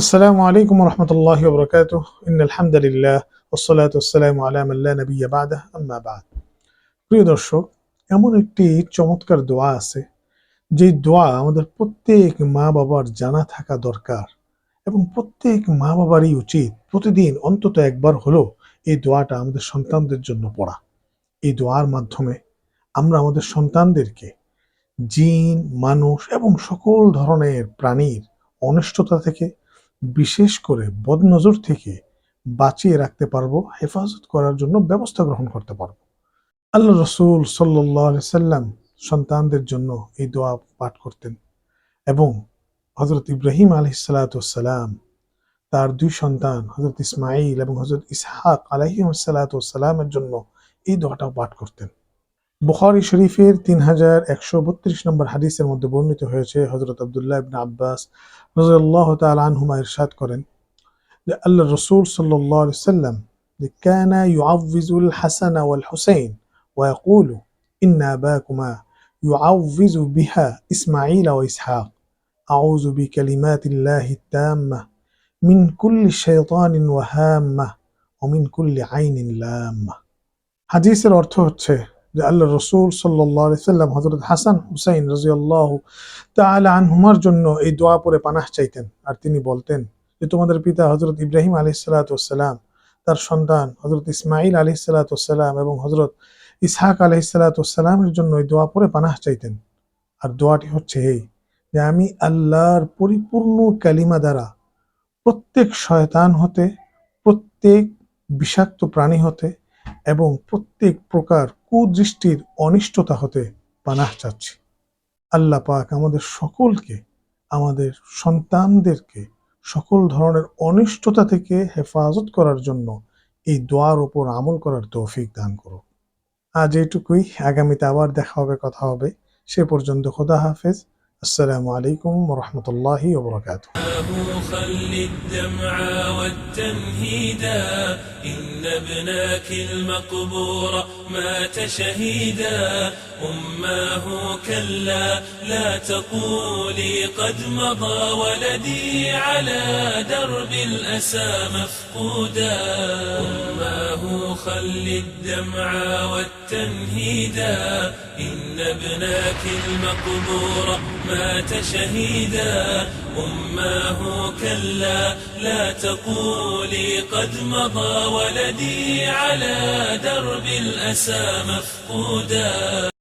আসসালামু আলাইকুম রহমতুল্লাহ বরকাত ইন আলহামদুলিল্লাহ ওসলাত ওসালাম আলামাল্লা নবী আবাদ আম্মা প্রিয় দর্শক, এমন একটি চমৎকার দোয়া আছে, যে দোয়া আমাদের প্রত্যেক মা বাবার জানা থাকা দরকার এবং প্রত্যেক মা বাবারই উচিত প্রতিদিন অন্তত একবার হলো এই দোয়াটা আমাদের সন্তানদের জন্য পড়া। এই দোয়ার মাধ্যমে আমরা আমাদের সন্তানদেরকে জিন, মানুষ এবং সকল ধরনের প্রাণীর অনিষ্টতা থেকে বিশেষ করে বদনজর থেকে বাঁচিয়ে রাখতে পারব, হেফাজত করার জন্য ব্যবস্থা গ্রহণ করতে পারব। আল্লাহ রসুল সাল্লাহ সাল্লাম সন্তানদের জন্য এই দোয়া পাঠ করতেন এবং হজরত ইব্রাহিম আলহ সালাতাম তার দুই সন্তান হজরত ইসমাইল এবং হজরত ইসহাক আলহিম সালাতামের জন্য এই দোয়াটাও পাঠ করতেন। বুখারি শরীফের তিন হাজার একশো বত্রিশ নম্বর হাদিসের মধ্যে বর্ণিত হয়েছে হজরত আবদুল্লাহ ইবনা আব্বাস রাজিয়াল্লাহু তাআলা আনহুমা ইরশাদ করেন যে আল্লাহ রসুল সাল্লাল্লাহু আলাইহি সাল্লাম যে كان يعوز الحسن والحسين ويقول إن أباكما يعوز بها إسماعيل وإسحاق أعوذ بكلمات الله التامة من كل شيطان وهامة ومن كل عين لامة হাদিসের অর্থ হচ্ছে যে আল্লাহ রসুল সাল্লাহ সাল্লাম হজরত হাসান হুসাইন রাজিয়াল্লাহ তাআলা আনহুমার জন্য এই দোয়া পরে পানাহ চাইতেন। আর তিনি বলতেন যে, তোমাদের পিতা হজরত ইব্রাহিম আলি সালাতাম তার সন্তান হজরত ইসমাইল আলি সালাতাম এবং হজরত ইসহাক আলহি সালাতামের জন্য এই দোয়া পরে পানাহ চাইতেন। আর দোয়াটি হচ্ছে এই যে, আমি আল্লাহর পরিপূর্ণ কালিমা দ্বারা প্রত্যেক শয়তান হতে, প্রত্যেক বিষাক্ত প্রাণী হতে এবং প্রত্যেক প্রকার কুদৃষ্টির অনিষ্টতা হতে পানাহ চাচ্ছি। আল্লাহ পাক আমাদের সকলকে, আমাদের সন্তানদেরকে সকল ধরনের অনিষ্টতা থেকে হেফাজত করার জন্য এই দোয়ার ওপর আমল করার তৌফিক দান করো আজ এইটুকুই। আগামীতে আবার দেখা হবে, কথা হবে। সে পর্যন্ত খোদা হাফেজ। السلام عليكم ورحمة الله وبركاته. خل الدمع والتنهيدا إن ابناك المقبور مات شهيدا أماه كلا لا تقولي قد مضى ولدي على درب الأسى مفقودا أماه خل الدمع والتنهيدا إن ابناك المقبور مات شهيدا. أماه كلا لا تقولي قد مضى ولدي على درب الأسى مفقودا.